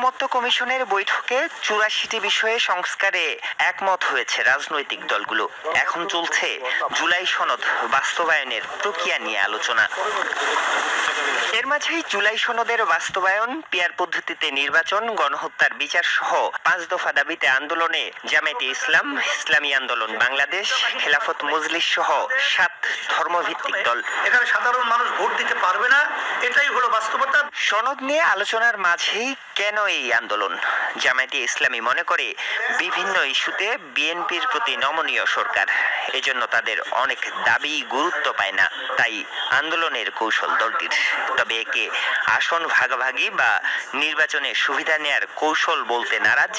ঐকমত্য কমিশনের বৈঠকে চুরাশিটি বিষয়ে সংস্কারে একমত হয়েছে রাজনৈতিক দলগুলো। এখন চলছে জুলাই সনদ বাস্তবায়নের প্রক্রিয়া নিয়ে আলোচনা। এর মাঝেই জুলাই সনদের বাস্তবায়ন, পিয়ার পদ্ধতিতে নির্বাচন, গণহত্যার বিচার সহ পাঁচ দফা দাবিতে আন্দোলনে জামায়াতে ইসলাম, ইসলামী আন্দোলন বাংলাদেশ, খেলাফত মজলিস সহ সাত ধর্মভিত্তিক দল। এখানে সাধারণ মানুষ ভোট দিতে পারবে না, এটাই বাস্তবতা সনদ নিয়ে আলোচনার মাঝেই কেন এই আন্দোলন? জামায়াতে ইসলামী মনে করে বিভিন্ন ইস্যুতে বিএনপির প্রতি নমনীয় সরকার। এজন্য তাদের অনেক দাবি গুরুত্ব পায় না, তাই আন্দোলনের কৌশল দলটির। তবে একে আসন ভাগাভাগি বা নির্বাচনে সুবিধা নেয়ার কৌশল বলতে নারাজ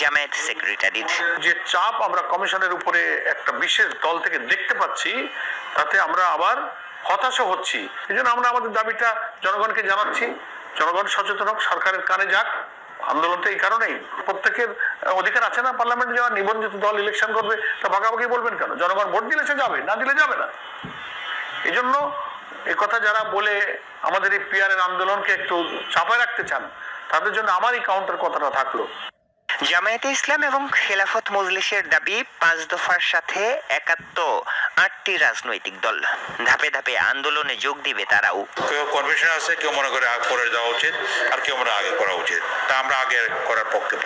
জামায়াত সেক্রেটারির। যে চাপ আমরা কমিশনের উপরে একটা বিশেষ দল থেকে দেখতে পাচ্ছি, তাতে আমরা আবার হতাশা হচ্ছি। এই জন্য আমরা আমাদের দাবিটা জনগণকে জানাচ্ছি। জনগণ সচেতন হোক, সরকারের কানে যাক। আন্দোলন তো এই কারণেই। প্রত্যেকের অধিকার আছে না? পার্লামেন্টে যাওয়ার নিবন্ধিত দল ইলেকশন করবে, তা ভাগাভাগি বলবেন কেন? জনগণ ভোট দিলে সে যাবে, না দিলে যাবে না। এই জন্য এই কথা যারা বলে আমাদের এই পিয়ারের আন্দোলনকে একটু চাপায় রাখতে চান, তাদের জন্য আমার এই কাউন্টার কথাটা থাকল। জামায়াতে ইসলাম এবং খেলাফত মজলিসের দাবি পাঁচ দফার সাথে একাত্ম আটটি রাজনৈতিক দল। ধাপে ধাপে আন্দোলনে যোগ দিবে তারাও। কেউ কনভেনশন আছে, কেউ মনে করে আগে করে দেওয়া উচিত, আর কেউ মনে আগে করা উচিত। তা আমরা আগে করার পক্ষে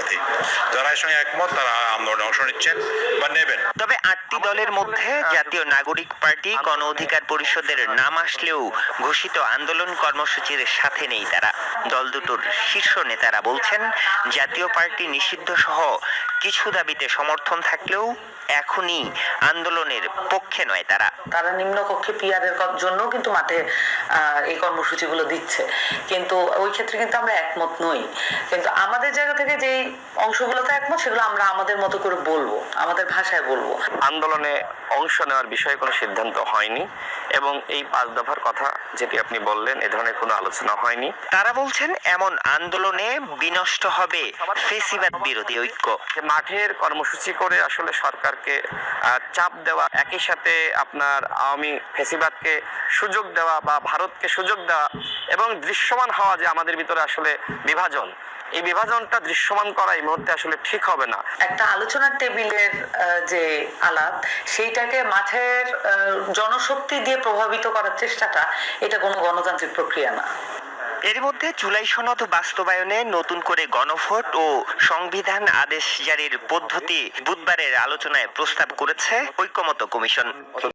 পাতি যারা এর সঙ্গে একমত, তারা আন্দোলনে অংশ নিচ্ছেন বা নেবেন। তবে আটটি দলের মধ্যে জাতীয় নাগরিক পার্টি, গণ অধিকার পরিষদের নাম আসলেও ঘোষিত আন্দোলন কর্মসূচির সাথে নেই তারা। দল দুটোর শীর্ষ নেতারা বলছেন, জাতীয় পার্টি নিষিদ্ধ সহ কিছু দাবিতে সমর্থন থাকলেও এখনই আন্দোলনের পক্ষে নয় তারা। তারা নিম্নকক্ষে পিয়ারের জন্য কিন্তু মাঠে এই কর্মসূচিগুলো দিচ্ছে। কিন্তু ওই ক্ষেত্রে কিন্তু আমরা একমত নই। কিন্তু আমাদের জায়গা থেকে যেই অংশগুলোতে একমত সেগুলো আমরা আমাদের মতো করে বলব আমাদের ভাষায় বলব। আন্দোলনে অংশ নেওয়ার বিষয়ে কোনো সিদ্ধান্ত হয়নি এবং এই পাঁচ দফার কথা যেটি আপনি বললেন এ ধরনের কোনো আলোচনা হয়নি। তারা বলছেন এমন আন্দোলনে বিনষ্ট হবে ফেসিবাদ বিরোধী ঐক্য। যে মাঠের কর্মসূচি করে আসলে সরকারকে চাপ দেওয়া, একই সাথে আপনার আওয়ামী ফেসিবাদকে সুযোগ দেওয়া বা ভারতকে সুযোগ দেওয়া এবং দৃশ্যমান হওয়া যে আমাদের ভিতরে আসলে বিভাজন, এই বিভাজনটা দৃশ্যমান করা এই মুহূর্তে আসলে ঠিক হবে না। একটা আলোচনার টেবিলের যে আলাপ, সেইটাকে মাঠের জনশক্তি দিয়ে প্রভাবিত করার চেষ্টাটা এটা কোনো গণতান্ত্রিক প্রক্রিয়া না। এর মধ্যে জুলাই সনদ বাস্তবায়নে নতুন করে গণভোট ও সংবিধান আদেশ জারির পদ্ধতি বুধবারের আলোচনায় প্রস্তাব করেছে ঐক্যমত কমিশন।